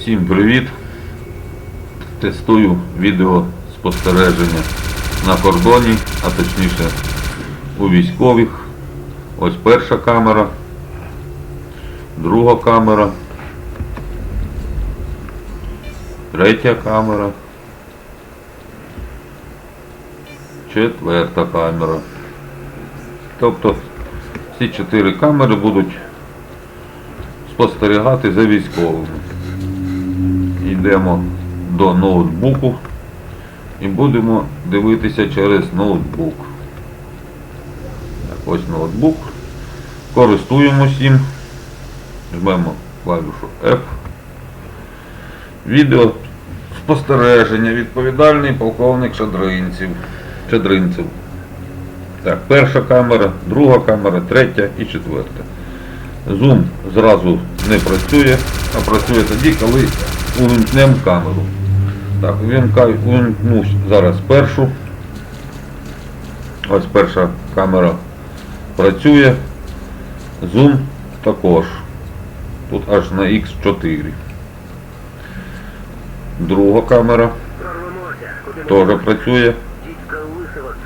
Всім привіт! Тестую відео спостереження на кордоні, а точніше у військових. Ось перша камера, друга камера, третя камера, четверта камера. Тобто ці чотири камери будуть спостерігати за військовими. Йдемо до ноутбуку і будемо дивитися через ноутбук. Ось ноутбук. Користуємось їм. Жмемо клавішу F. Відео спостереження. Відповідальний полковник Шадринців. Шадринцев. Так, перша камера, друга камера, третя і четверта. Зум зразу не працює, а працює тоді, коли увімкнемо камеру. Так, увімкну зараз першу. Ось перша камера працює. Зум також. Тут аж на X4. Друга камера теж працює.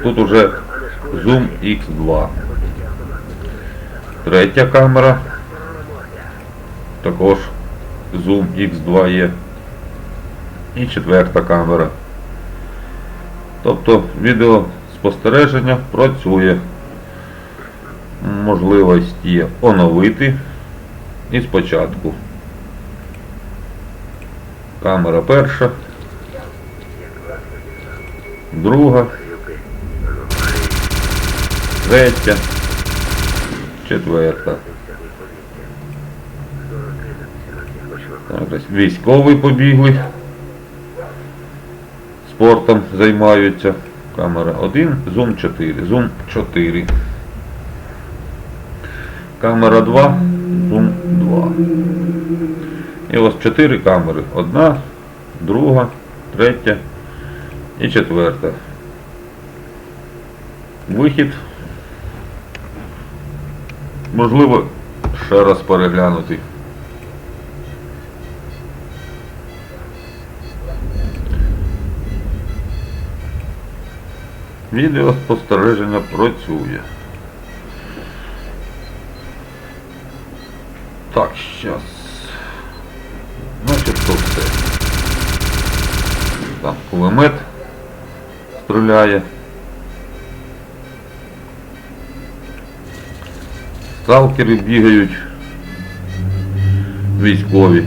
Тут уже Zoom X2. Третя камера. Також Zoom X2 є. І четверта камера. Тобто відеоспостереження працює. Можливість є оновити і спочатку. Камера перша. Друга. Третя. Четверта. Так, ось Військові побігли. Спортом займаються. Камера 1, зум 4, зум 4. Камера 2, зум 2. І ось 4 камери. Одна, друга, третя і четверта. Вихід. Можливо, ще раз переглянути. Відео спостереження працює. Так, щас. Значить, то все. Там кулемет стріляє. Сталкери бігають військові.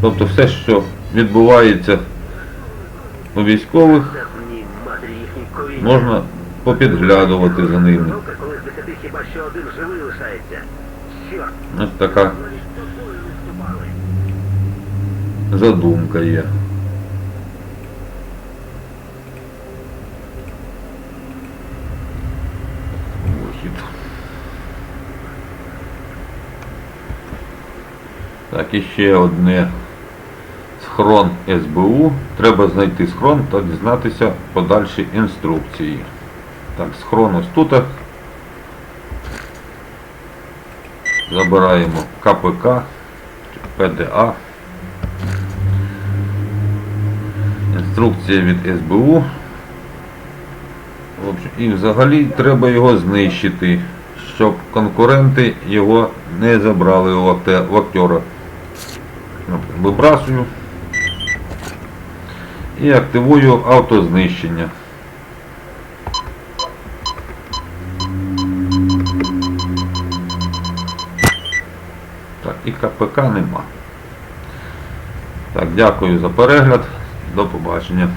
Тобто все, що відбувається у військових, можна попідглядувати за ними. Ось така задумка є. Вихід. Так, і ще одне. Схрон СБУ. Треба знайти схрон та дізнатися подальші інструкції. Так, схрон ось тут. Забираємо КПК, ПДА. Інструкція від СБУ. І взагалі треба його знищити, щоб конкуренти його не забрали в актера. Вибрасую і активую автознищення. Так, і КПК нема. Так, дякую за перегляд. До побачення.